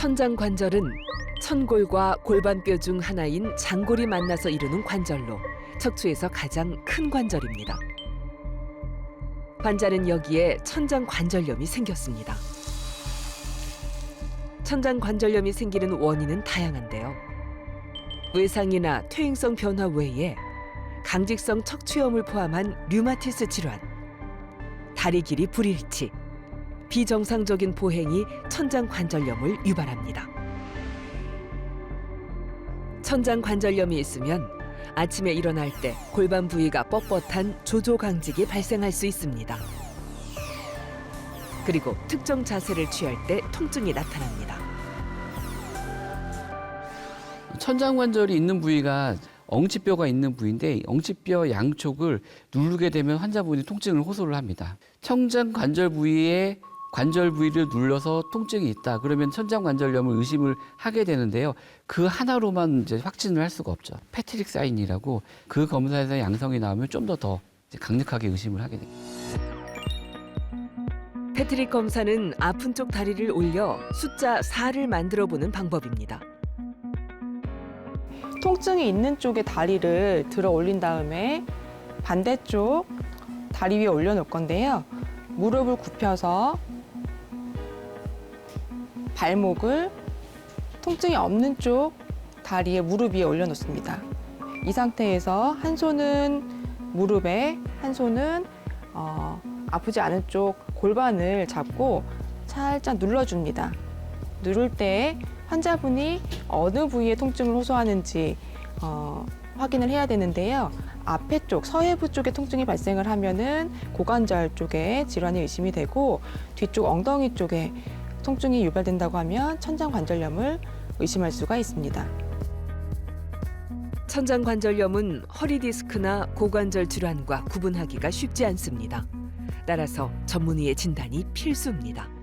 천장 관절은 천골과 골반뼈 중 하나인 장골이 만나서 이루는 관절로 척추에서 가장 큰 관절입니다. 환자는 여기에 천장 관절염이 생겼습니다. 천장 관절염이 생기는 원인은 다양한데요. 외상이나 퇴행성 변화 외에 강직성 척추염을 포함한 류마티스 질환, 다리 길이 불일치, 비정상적인 보행이 천장 관절염을 유발합니다. 천장 관절염이 있으면 아침에 일어날 때 골반 부위가 뻣뻣한 조조강직이 발생할 수 있습니다. 그리고 특정 자세를 취할 때 통증이 나타납니다. 천장관절이 있는 부위가 엉치뼈가 있는 부위인데 엉치뼈 양쪽을 누르게 되면 환자분이 통증을 호소를 합니다. 천장관절 부위에 관절 부위를 눌러서 통증이 있다. 그러면 천장 관절염을 의심을 하게 되는데요. 그 하나로만 이제 확진을 할 수가 없죠. 패트릭 사인이라고 그 검사에서 양성이 나오면 좀 더더 강력하게 의심을 하게 됩니다. 패트릭 검사는 아픈 쪽 다리를 올려 숫자 4를 만들어 보는 방법입니다. 통증이 있는 쪽에 다리를 들어 올린 다음에 반대쪽 다리 위에 올려 놓을 건데요. 무릎을 굽혀서 발목을 통증이 없는 쪽 다리에 무릎 위에 올려놓습니다. 이 상태에서 한 손은 무릎에, 한 손은 어, 아프지 않은 쪽 골반을 잡고 살짝 눌러줍니다. 누를 때 환자분이 어느 부위에 통증을 호소하는지 어, 확인을 해야 되는데요. 앞에 쪽, 서해부 쪽에 통증이 발생을 하면은 고관절 쪽에 질환이 의심이 되고 뒤쪽 엉덩이 쪽에 통증이 유발된다고 하면 천장 관절염을 의심할 수가 있습니다. 천장 관절염은 허리 디스크나 고관절 질환과 구분하기가 쉽지 않습니다. 따라서 전문의의 진단이 필수입니다.